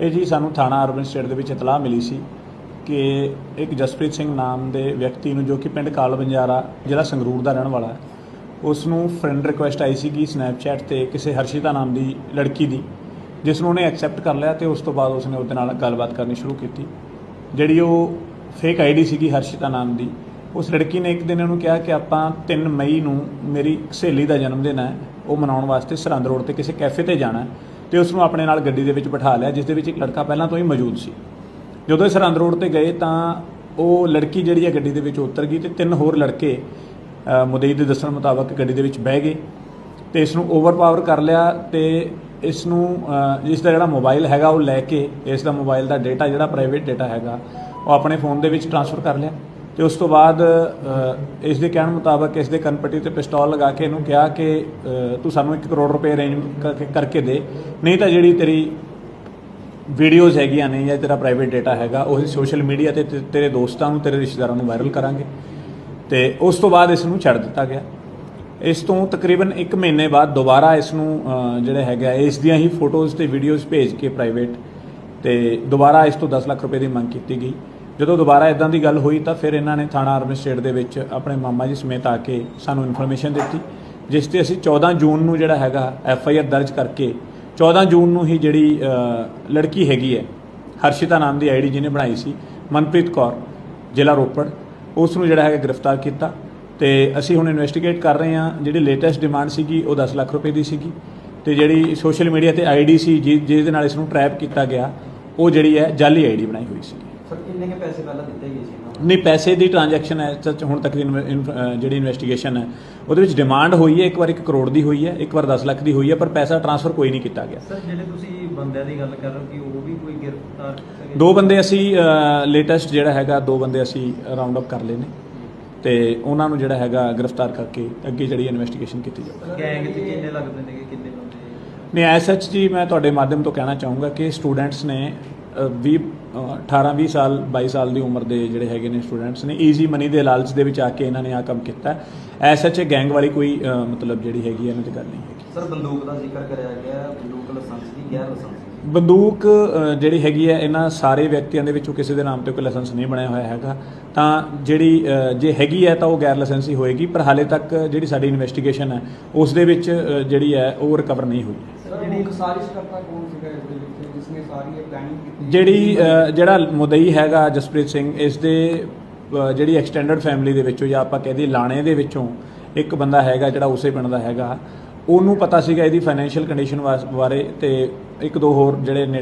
ਇਹ ਜੀ ਸਾਨੂੰ ਥਾਣਾ ਅਰਬਨ ਸਟੇਟ ਦੇ ਵਿੱਚ ਇਤਲਾਹ ਮਿਲੀ ਸੀ ਕਿ ਇੱਕ ਜਸਪ੍ਰੀਤ ਸਿੰਘ ਨਾਮ ਦੇ ਵਿਅਕਤੀ ਨੂੰ ਜੋ ਕਿ ਪਿੰਡ ਕਾਲ ਬੰਜਾਰਾ ਜ਼ਿਲ੍ਹਾ ਸੰਗਰੂਰ ਦਾ ਰਹਿਣ ਵਾਲਾ ਹੈ ਉਸ ਨੂੰ ਫਰੈਂਡ ਰਿਕੁਐਸਟ ਆਈ ਸੀਗੀ ਸਨੈਪਚੈਟ ਤੇ ਕਿਸੇ ਹਰਸ਼ਿਤਾ ਨਾਮ ਦੀ ਲੜਕੀ ਦੀ, ਜਿਸ ਨੂੰ ਉਹਨੇ ਐਕਸੈਪਟ ਕਰ ਲਿਆ ਤੇ ਉਸ ਤੋਂ ਬਾਅਦ ਉਸਨੇ ਉਹਦੇ ਨਾਲ ਗੱਲਬਾਤ ਕਰਨੀ ਸ਼ੁਰੂ ਕੀਤੀ। ਜਿਹੜੀ ਉਹ ਫੇਕ ਆਈਡੀ ਸੀਗੀ ਹਰਸ਼ਿਤਾ ਨਾਮ ਦੀ, ਉਸ ਲੜਕੀ ਨੇ ਇੱਕ ਦਿਨ ਇਹਨੂੰ ਕਿਹਾ ਕਿ ਆਪਾਂ 3 ਮਈ ਨੂੰ ਮੇਰੀ ਸਹੇਲੀ ਦਾ ਜਨਮ ਦਿਨ ਹੈ, ਉਹ ਮਨਾਉਣ ਵਾਸਤੇ ਸਰਹੰਦ ਰੋਡ ਤੇ ਕਿਸੇ ਕੈਫੇ ਤੇ ਜਾਣਾ ਤੇ ਉਸ ਨੂੰ ਆਪਣੇ ਨਾਲ ਗੱਡੀ ਦੇ ਵਿੱਚ ਬਿਠਾ ਲਿਆ, ਜਿਸ ਦੇ ਵਿੱਚ ਇੱਕ ਲੜਕਾ ਪਹਿਲਾਂ ਤੋਂ ਹੀ ਮੌਜੂਦ ਸੀ। ਜਦੋਂ ਇਹ ਸਰਹੰਦ ਰੋਡ ਤੇ ਗਏ ਤਾਂ ਉਹ ਲੜਕੀ ਜਿਹੜੀ ਹੈ ਗੱਡੀ ਦੇ ਵਿੱਚ ਉਤਰ ਗਈ ਤੇ ਤਿੰਨ ਹੋਰ ਲੜਕੇ ਮੁਦਈ ਦੇ ਦੱਸਣ ਮੁਤਾਬਕ ਗੱਡੀ ਦੇ ਵਿੱਚ ਬਹਿ ਗਏ ਤੇ ਇਸ ਨੂੰ ਓਵਰਪਾਵਰ ਕਰ ਲਿਆ ਤੇ ਇਸ ਨੂੰ ਇਸ ਦਾ ਜਿਹੜਾ ਮੋਬਾਈਲ ਹੈਗਾ ਉਹ ਲੈ ਕੇ ਇਸ ਦਾ ਮੋਬਾਈਲ ਦਾ ਡਾਟਾ ਜਿਹੜਾ ਪ੍ਰਾਈਵੇਟ ਡਾਟਾ ਹੈਗਾ, ਉਹ ਆਪਣੇ ਫੋਨ ਦੇ ਵਿੱਚ ਟ੍ਰਾਂਸਫਰ ਕਰ ਲਿਆ। ਤੇ ਉਸ ਤੋਂ ਬਾਅਦ ਇਸ ਦੇ ਕਹਿਣ ਮੁਤਾਬਕ ਇਸ ਦੇ ਕੰਨਪੱਟੀ ਤੇ ਪਿਸਤੌਲ ਲਗਾ ਕੇ ਇਹਨੂੰ ਕਿਹਾ ਕਿ ਤੂੰ ਸਾਨੂੰ 1 ਕਰੋੜ ਰੁਪਏ ਅਰੇਂਜ ਕਰਕੇ ਕਰਕੇ ਦੇ। ਨਹੀਂ ਤਾਂ ਜਿਹੜੀ ਤੇਰੀ ਵੀਡੀਓਜ਼ ਹੈਗੀਆਂ ਨੇ ਜਾਂ ਤੇਰਾ ਪ੍ਰਾਈਵੇਟ ਡਾਟਾ ਹੈਗਾ ਉਹ ਸੋਸ਼ਲ ਮੀਡੀਆ ਤੇ ਤੇਰੇ ਦੋਸਤਾਂ ਨੂੰ, ਤੇਰੇ ਰਿਸ਼ਤੇਦਾਰਾਂ ਨੂੰ ਵਾਇਰਲ ਕਰਾਂਗੇ। ਤੇ ਉਸ ਤੋਂ ਬਾਅਦ ਇਸ ਨੂੰ ਛੱਡ ਦਿੱਤਾ ਗਿਆ। ਇਸ ਤੋਂ ਤਕਰੀਬਨ 1 ਮਹੀਨੇ ਬਾਅਦ ਦੁਬਾਰਾ ਇਸ ਨੂੰ ਜਿਹੜਾ ਹੈਗਾ, ਇਸ ਦੀਆਂ ਹੀ ਫੋਟੋਜ਼ ਤੇ ਵੀਡੀਓਜ਼ ਭੇਜ ਕੇ ਪ੍ਰਾਈਵੇਟ ਤੇ ਦੁਬਾਰਾ ਇਸ ਤੋਂ 10 ਲੱਖ ਰੁਪਏ ਦੀ ਮੰਗ ਕੀਤੀ ਗਈ। ਜਦੋਂ ਦੁਬਾਰਾ ਇਦਾਂ ਦੀ ਗੱਲ ਹੋਈ ਤਾਂ ਫਿਰ ਇਹਨਾਂ ਨੇ ਥਾਣਾ ਅਰਬਨ ਸਟੇਟ ਦੇ ਵਿੱਚ ਆਪਣੇ ਮਾਮਾ ਜੀ ਸਮੇਤ ਆ ਕੇ ਸਾਨੂੰ ਇਨਫੋਰਮੇਸ਼ਨ ਦਿੱਤੀ, ਜਿਸ ਤੇ ਅਸੀਂ 14 ਜੂਨ ਨੂੰ ਜਿਹੜਾ ਹੈਗਾ ਐਫ ਆਈ ਆਰ ਦਰਜ ਕਰਕੇ 14 ਜੂਨ ਨੂੰ ਹੀ ਜਿਹੜੀ ਲੜਕੀ ਹੈਗੀ ਹੈ, ਹਰਸ਼ਿਤਾ ਨਾਮ ਦੀ ਆਈਡੀ ਜਿਹਨੇ ਬਣਾਈ ਸੀ, ਮਨਪ੍ਰੀਤ ਕੌਰ, ਜ਼ਿਲ੍ਹਾ ਰੋਪੜ, ਉਸ ਨੂੰ ਜਿਹੜਾ ਹੈਗਾ ਗ੍ਰਿਫਤਾਰ ਕੀਤਾ ਤੇ ਅਸੀਂ ਹੁਣ ਇਨਵੈਸਟੀਗੇਟ ਕਰ ਰਹੇ ਹਾਂ, ਜਿਹੜੀ ਲੇਟੈਸਟ ਡਿਮਾਂਡ ਸੀਗੀ ਉਹ 10 ਲੱਖ ਰੁਪਏ ਦੀ ਸੀਗੀ ਤੇ ਜਿਹੜੀ ਸੋਸ਼ਲ ਮੀਡੀਆ ਤੇ ਆਈਡੀ ਸੀ ਜਿ- ਜਿਹਦੇ ਨਾਲ ਇਸ ਨੂੰ ਟਰੈਪ ਕੀਤਾ ਗਿਆ, ਉਹ ਜਿਹੜੀ ਹੈ ਜਾਲੀ ਆਈਡੀ ਬਣਾਈ ਹੋਈ ਸੀ ਸਰ ਕਿੰਨੇ ਕੇ ਪੈਸੇ ਪਹਿਲਾਂ ਦਿੱਤੇ ਗਏ ਸੀ ਇਹਨਾਂ ਨੂੰ? ਨਹੀਂ ਪੈਸੇ ਦੀ ਟ੍ਰਾਂਜੈਕਸ਼ਨ ਹੈ ਸੱਚ ਹੁਣ ਤੱਕ ਦੀ ਜਿਹੜੀ ਇਨਵੈਸਟੀਗੇਸ਼ਨ ਹੈ ਉਹਦੇ ਵਿੱਚ ਡਿਮਾਂਡ ਹੋਈ ਹੈ ਇੱਕ ਵਾਰ 1 ਕਰੋੜ ਦੀ ਹੋਈ ਹੈ ਇੱਕ ਵਾਰ 10 ਲੱਖ ਦੀ ਹੋਈ ਹੈ ਪਰ ਪੈਸਾ ਟ੍ਰਾਂਸਫਰ ਕੋਈ ਨਹੀਂ ਕੀਤਾ ਗਿਆ। ਸਰ ਜਿਹੜੇ ਤੁਸੀਂ ਬੰਦਿਆਂ ਦੀ ਗੱਲ ਕਰ ਰਹੇ ਹੋ ਕਿ ਉਹ ਵੀ ਕੋਈ ਗ੍ਰਿਫਤਾਰ ਕੀਤੇ ਗਏ? ਦੋ ਬੰਦੇ ਅਸੀਂ ਲੇਟੈਸਟ ਜਿਹੜਾ ਹੈਗਾ ਦੋ ਬੰਦੇ ਅਸੀਂ ਰਾਉਂਡ ਅਪ ਕਰ ਲਏ ਨੇ। ਤੇ ਉਹਨਾਂ ਨੂੰ ਜਿਹੜਾ ਹੈਗਾ ਗ੍ਰਿਫਤਾਰ ਕਰਕੇ ਅੱਗੇ ਜਿਹੜੀ ਇਨਵੈਸਟੀਗੇਸ਼ਨ ਕੀਤੀ ਜਾਊਗੀ ਗੈਂਗ 'ਚ ਕਿੰਨੇ ਲੱਗਦੇ ਨੇ ਕਿੰਨੇ ਬੰਦੇ? ਨਹੀਂ ਐਸ ਜੀ ਮੈਂ ਤੁਹਾਡੇ ਮਾਧਿਅਮ ਤੋਂ ਕਹਿਣਾ ਚਾਹੂੰਗਾ ਕਿ ਸਟੂਡੈਂਟਸ ਨੇ 20 ਅ, 18 20 ਸਾਲ 22 ਸਾਲ ਦੀ ਉਮਰ ਦੇ ਜਿਹੜੇ ਹੈਗੇ ਨੇ ਸਟੂਡੈਂਟਸ ਨੇ ਈਜ਼ੀ ਮਨੀ ਦੇ ਲਾਲਚ ਦੇ ਵਿੱਚ ਆ ਕੇ ਇਹਨਾਂ ਨੇ ਆ ਕੰਮ ਕੀਤਾ ਐਸ ਸੱਚ ਗੈਂਗ ਵਾਲੀ ਕੋਈ ਮਤਲਬ ਜਿਹੜੀ ਹੈਗੀ ਹੈ ਇਹਨਾਂ ਦੀ ਗੱਲ ਨਹੀਂ ਹੈਗੀ। ਸਰ ਬੰਦੂਕ ਦਾ ਜ਼ਿਕਰ ਕਰਿਆ ਗਿਆ ਬੰਦੂਕ ਲਾਇਸੈਂਸ ਦੀ ਗੈਰ ਲਾਇਸੈਂਸ ਬੰਦੂਕ ਜਿਹੜੀ ਹੈਗੀ ਹੈ ਇਹਨਾਂ ਸਾਰੇ ਵਿਅਕਤੀਆਂ ਦੇ ਵਿੱਚੋਂ ਕਿਸੇ ਦੇ ਨਾਮ ਤੇ ਕੋਈ ਲਾਇਸੈਂਸ ਨਹੀਂ ਬਣਿਆ ਹੋਇਆ ਹੈਗਾ। ਤਾਂ ਜਿਹੜੀ ਜੇ ਹੈਗੀ ਹੈ ਤਾਂ ਉਹ ਗੈਰ ਲਾਇਸੈਂਸੀ ਹੋਏਗੀ ਪਰ ਹਾਲੇ ਤੱਕ ਜਿਹੜੀ ਸਾਡੀ ਇਨਵੈਸਟੀਗੇਸ਼ਨ ਹੈ ਉਸ ਦੇ ਵਿੱਚ ਜਿਹੜੀ ਹੈ ਉਹ ਰਿਕਵਰ ਨਹੀਂ ਹੋਈ ਹੈ ਜਿਹੜੀ ਸਾਜ਼ਿਸ਼ ਕਰਤਾ ਕੌਣ ਸੀਗਾ ਇਸ ਦੇ ਵਿੱਚ ਜਿਸਨੇ ਸਾਰੀ ਇਹ ਪਲੈਨਿੰਗ ਕੀਤੀ? ਜਿਹੜੀ ਅ, ਜਿਹੜਾ ਮੁਦਈ ਹੈਗਾ ਜਸਪ੍ਰੀਤ ਸਿੰਘ ਇਸ ਦੇ ਅ, ਜਿਹੜੀ ਐਕਸਟੈਂਡਡ ਫੈਮਿਲੀ ਦੇ ਵਿੱਚੋਂ ਜਾਂ ਆਪਾਂ ਕਹਦੇ ਲਾਣੇ ਦੇ ਵਿੱਚੋਂ ਇੱਕ ਬੰਦਾ ਹੈਗਾ ਜਿਹੜਾ ਉਸੇ ਪਿੰਡ ਦਾ ਹੈਗਾ ਉਹਨੂੰ ਪਤਾ ਸੀਗਾ ਇਹਦੀ ਫਾਈਨੈਂਸ਼ੀਅਲ ਕੰਡੀਸ਼ਨ ਬਾਰੇ ਤੇ ਇੱਕ ਦੋ ਹੋਰ ਜਿਹੜੇ ਨੇ